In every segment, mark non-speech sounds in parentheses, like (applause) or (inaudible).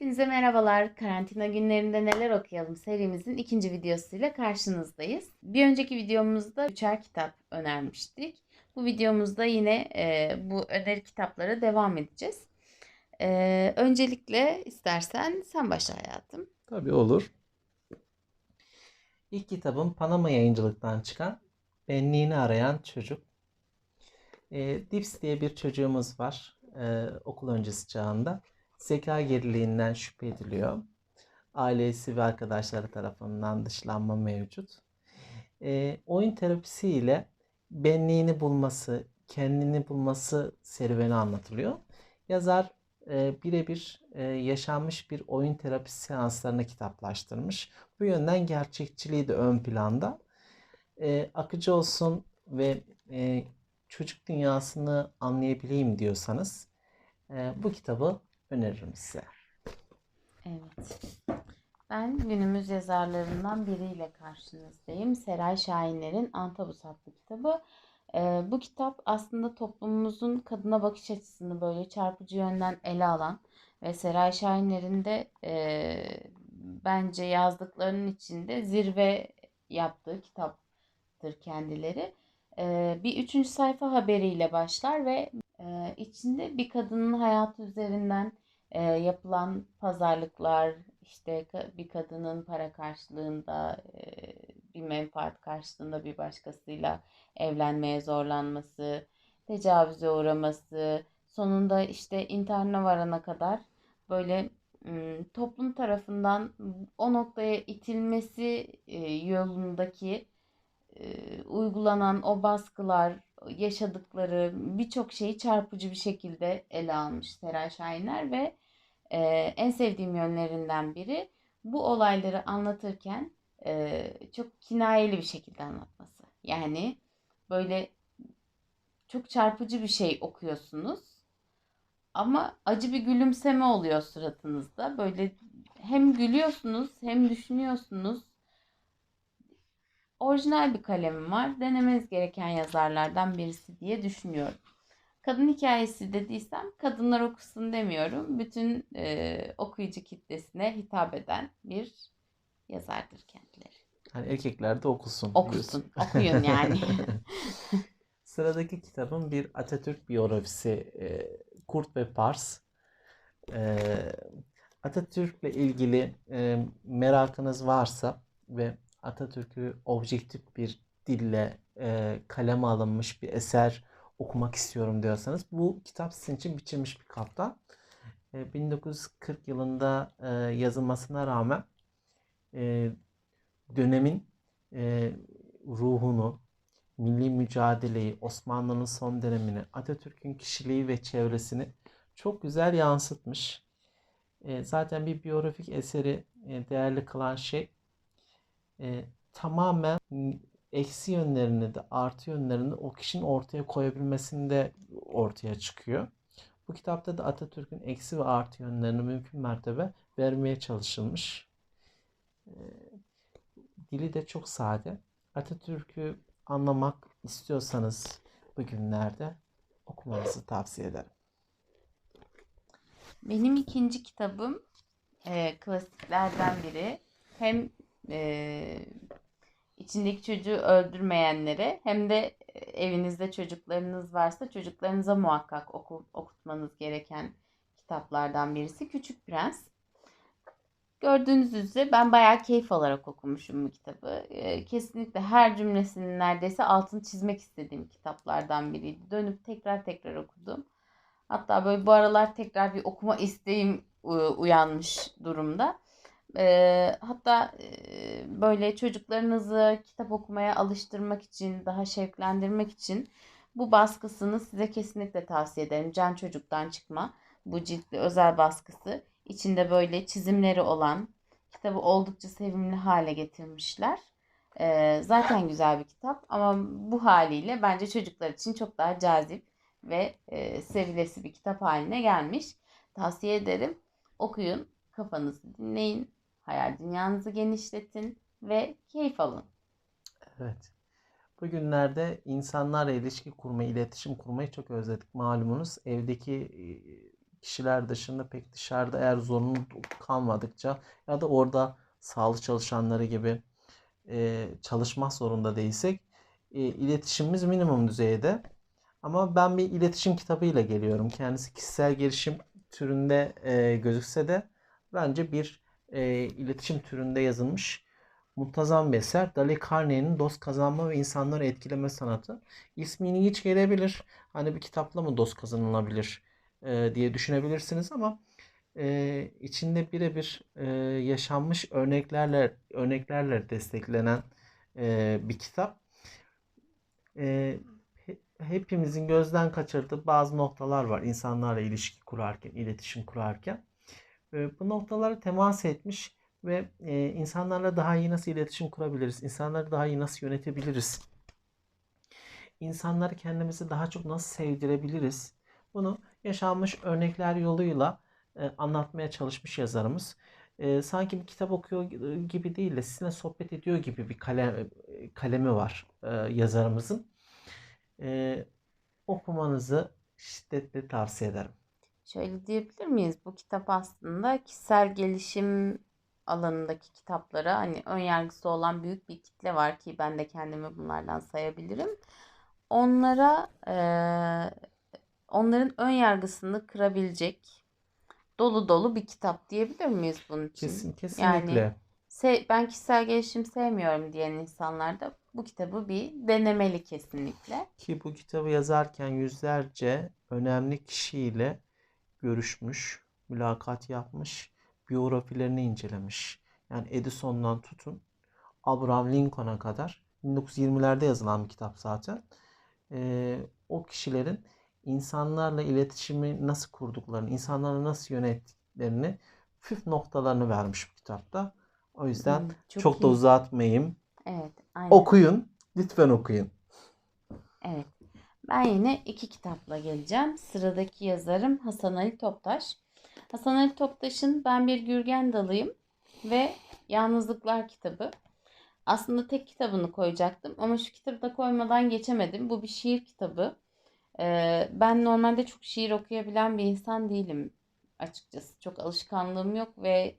Hepinize merhabalar. Karantina günlerinde neler okuyalım serimizin ikinci videosuyla karşınızdayız. Bir önceki videomuzda üçer kitap önermiştik. Bu videomuzda yine e, bu öneri kitaplara devam edeceğiz. E, öncelikle istersen sen başla hayatım. Tabii olur. İlk kitabım Panama yayıncılıktan çıkan Benliğini Arayan Çocuk. E, Dips diye bir çocuğumuz var e, okul öncesi çağında. Zeka geriliğinden şüphe ediliyor. Ailesi ve arkadaşları tarafından dışlanma mevcut. E, oyun terapisiyle benliğini bulması, kendini bulması serüveni anlatılıyor. Yazar e, birebir e, yaşanmış bir oyun terapisi seanslarını kitaplaştırmış. Bu yönden gerçekçiliği de ön planda. E, akıcı olsun ve e, çocuk dünyasını anlayabileyim diyorsanız e, bu kitabı öneririm size. Evet. Ben günümüz yazarlarından biriyle karşınızdayım. Seray Şahinler'in Antabus adlı kitabı. Ee, bu kitap aslında toplumumuzun kadına bakış açısını böyle çarpıcı yönden ele alan ve Seray Şahinler'in de e, bence yazdıklarının içinde zirve yaptığı kitaptır kendileri. Ee, bir üçüncü sayfa haberiyle başlar ve e, içinde bir kadının hayatı üzerinden e, yapılan pazarlıklar, işte bir kadının para karşılığında e, bir menfaat karşılığında bir başkasıyla evlenmeye zorlanması, tecavüze uğraması, sonunda işte intiharına varana kadar böyle toplum tarafından o noktaya itilmesi yolundaki uygulanan o baskılar, yaşadıkları birçok şeyi çarpıcı bir şekilde ele almış Seray Şahinler ve e, en sevdiğim yönlerinden biri bu olayları anlatırken e, çok kinayeli bir şekilde anlatması. Yani böyle çok çarpıcı bir şey okuyorsunuz ama acı bir gülümseme oluyor suratınızda. Böyle hem gülüyorsunuz hem düşünüyorsunuz orijinal bir kalemim var. Denemeniz gereken yazarlardan birisi diye düşünüyorum. Kadın hikayesi dediysem kadınlar okusun demiyorum. Bütün e, okuyucu kitlesine hitap eden bir yazardır kendileri. Hani erkekler de okusun. Okusun, diyorsun. okuyun yani. (laughs) Sıradaki kitabım bir Atatürk biyografisi e, Kurt ve Pars. E, Atatürk'le ilgili e, merakınız varsa ve Atatürk'ü objektif bir dille e, kaleme alınmış bir eser okumak istiyorum diyorsanız bu kitap sizin için biçilmiş bir kapta. E, 1940 yılında e, yazılmasına rağmen e, dönemin e, ruhunu, milli mücadeleyi, Osmanlı'nın son dönemini, Atatürk'ün kişiliği ve çevresini çok güzel yansıtmış. E, zaten bir biyografik eseri e, değerli kılan şey e, tamamen eksi yönlerini de artı yönlerini o kişinin ortaya koyabilmesinde ortaya çıkıyor. Bu kitapta da Atatürk'ün eksi ve artı yönlerini mümkün mertebe vermeye çalışılmış. E, dili de çok sade. Atatürk'ü anlamak istiyorsanız bugünlerde okumanızı tavsiye ederim. Benim ikinci kitabım e, klasiklerden biri. Hem e, içindeki çocuğu öldürmeyenlere hem de evinizde çocuklarınız varsa çocuklarınıza muhakkak oku, okutmanız gereken kitaplardan birisi Küçük Prens. Gördüğünüz üzere ben bayağı keyif alarak okumuşum bu kitabı. kesinlikle her cümlesinin neredeyse altını çizmek istediğim kitaplardan biriydi. Dönüp tekrar tekrar okudum. Hatta böyle bu aralar tekrar bir okuma isteğim uyanmış durumda. Hatta böyle çocuklarınızı kitap okumaya alıştırmak için, daha şevklendirmek için bu baskısını size kesinlikle tavsiye ederim. Can Çocuk'tan çıkma bu ciltli özel baskısı. İçinde böyle çizimleri olan kitabı oldukça sevimli hale getirmişler. Zaten güzel bir kitap ama bu haliyle bence çocuklar için çok daha cazip ve e, sevilesi bir kitap haline gelmiş. Tavsiye ederim. Okuyun, kafanızı dinleyin Hayal dünyanızı genişletin ve keyif alın. Evet. Bugünlerde insanlarla ilişki kurmayı, iletişim kurmayı çok özledik. Malumunuz evdeki e, kişiler dışında pek dışarıda eğer zorunlu kalmadıkça ya da orada sağlık çalışanları gibi e, zorunda değilsek e, iletişimimiz minimum düzeyde. Ama ben bir iletişim kitabıyla geliyorum. Kendisi kişisel gelişim türünde e, gözükse de bence bir e, iletişim türünde yazılmış muntazam bir eser. Dale Carnegie'nin Dost Kazanma ve İnsanları Etkileme Sanatı. İsmini hiç gelebilir. Hani bir kitapla mı dost kazanılabilir e, diye düşünebilirsiniz ama e, içinde birebir e, yaşanmış örneklerle örneklerle desteklenen e, bir kitap. E, he- hepimizin gözden kaçırdığı bazı noktalar var insanlarla ilişki kurarken, iletişim kurarken. Bu noktalara temas etmiş ve insanlarla daha iyi nasıl iletişim kurabiliriz? İnsanları daha iyi nasıl yönetebiliriz? İnsanları kendimizi daha çok nasıl sevdirebiliriz? Bunu yaşanmış örnekler yoluyla anlatmaya çalışmış yazarımız. Sanki bir kitap okuyor gibi değil de sizinle sohbet ediyor gibi bir kalem, kalemi var yazarımızın. Okumanızı şiddetle tavsiye ederim. Şöyle diyebilir miyiz? Bu kitap aslında kişisel gelişim alanındaki kitaplara hani ön yargısı olan büyük bir kitle var ki ben de kendimi bunlardan sayabilirim. Onlara eee, onların ön yargısını kırabilecek dolu dolu bir kitap diyebilir miyiz bunun için? Kesin, Yani kesinlikle. se- ben kişisel gelişim sevmiyorum diyen insanlar da bu kitabı bir denemeli kesinlikle. Ki bu kitabı yazarken yüzlerce önemli kişiyle görüşmüş, mülakat yapmış, biyografilerini incelemiş. Yani Edison'dan tutun Abraham Lincoln'a kadar 1920'lerde yazılan bir kitap zaten. Ee, o kişilerin insanlarla iletişimi nasıl kurduklarını, insanları nasıl yönettiklerini püf noktalarını vermiş bu kitapta. O yüzden Hmm, çok çok da uzatmayayım. Evet, aynen. Okuyun. Lütfen okuyun. Evet. Ben yine iki kitapla geleceğim. Sıradaki yazarım Hasan Ali Toptaş. Hasan Ali Toptaş'ın Ben Bir Gürgen Dalıyım ve Yalnızlıklar kitabı. Aslında tek kitabını koyacaktım ama şu kitabı da koymadan geçemedim. Bu bir şiir kitabı. Ee, ben normalde çok şiir okuyabilen bir insan değilim açıkçası. Çok alışkanlığım yok ve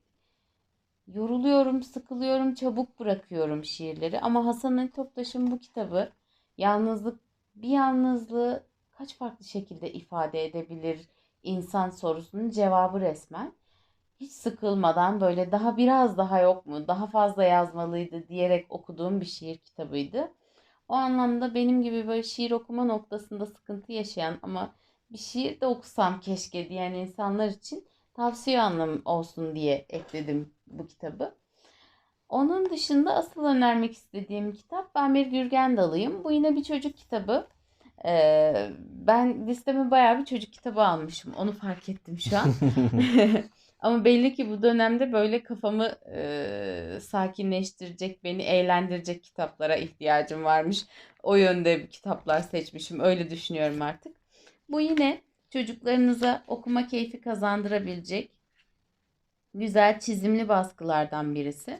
yoruluyorum, sıkılıyorum, çabuk bırakıyorum şiirleri. Ama Hasan Ali Toptaş'ın bu kitabı yalnızlık bir yalnızlığı kaç farklı şekilde ifade edebilir insan sorusunun cevabı resmen. Hiç sıkılmadan böyle daha biraz daha yok mu, daha fazla yazmalıydı diyerek okuduğum bir şiir kitabıydı. O anlamda benim gibi böyle şiir okuma noktasında sıkıntı yaşayan ama bir şiir de okusam keşke diyen insanlar için tavsiye anlamı olsun diye ekledim bu kitabı. Onun dışında asıl önermek istediğim kitap Ben Bir Gürgen Dalıyım. Bu yine bir çocuk kitabı. Ee, ben listeme bayağı bir çocuk kitabı almışım. Onu fark ettim şu an. (laughs) (laughs) Ama belli ki bu dönemde böyle kafamı e, sakinleştirecek, beni eğlendirecek kitaplara ihtiyacım varmış. O yönde kitaplar seçmişim. Öyle düşünüyorum artık. Bu yine çocuklarınıza okuma keyfi kazandırabilecek güzel çizimli baskılardan birisi.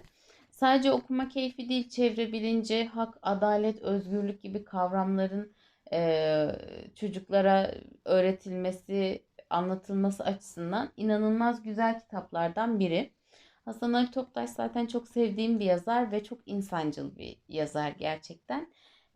Sadece okuma keyfi değil, çevre bilinci, hak, adalet, özgürlük gibi kavramların eee, çocuklara öğretilmesi, anlatılması açısından inanılmaz güzel kitaplardan biri. Hasan Ali Toptaş zaten çok sevdiğim bir yazar ve çok insancıl bir yazar gerçekten.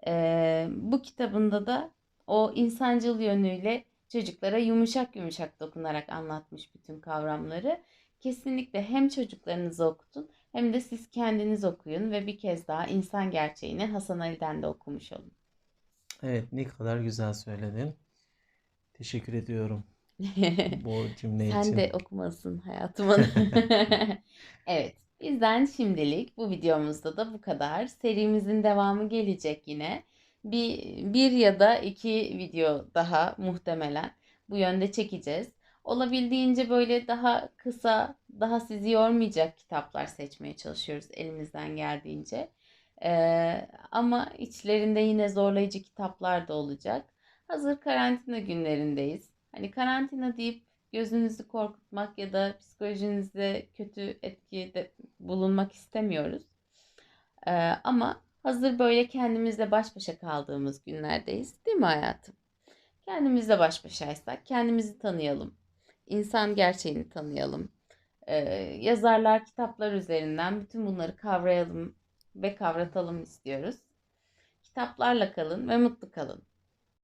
Eee, bu kitabında da o insancıl yönüyle çocuklara yumuşak yumuşak dokunarak anlatmış bütün kavramları. Kesinlikle hem çocuklarınızı okutun hem de siz kendiniz okuyun ve bir kez daha insan gerçeğini Hasan Ali'den de okumuş olun. Evet, ne kadar güzel söyledin. Teşekkür ediyorum (laughs) bu cümle Sen için. de okumalısın hayatımın. (laughs) (laughs) Evet, bizden şimdilik bu videomuzda da bu kadar. Serimizin devamı gelecek yine. Bir, bir ya da iki video daha muhtemelen bu yönde çekeceğiz. Olabildiğince böyle daha kısa, daha sizi yormayacak kitaplar seçmeye çalışıyoruz elimizden geldiğince. Ee, ama içlerinde yine zorlayıcı kitaplar da olacak. Hazır karantina günlerindeyiz. Hani karantina deyip gözünüzü korkutmak ya da psikolojinize kötü etkide bulunmak istemiyoruz. Ee, ama hazır böyle kendimizle baş başa kaldığımız günlerdeyiz, değil mi hayatım? Kendimizle baş başaysak kendimizi tanıyalım. İnsan gerçeğini tanıyalım. Ee, yazarlar kitaplar üzerinden bütün bunları kavrayalım ve kavratalım istiyoruz. Kitaplarla kalın ve mutlu kalın.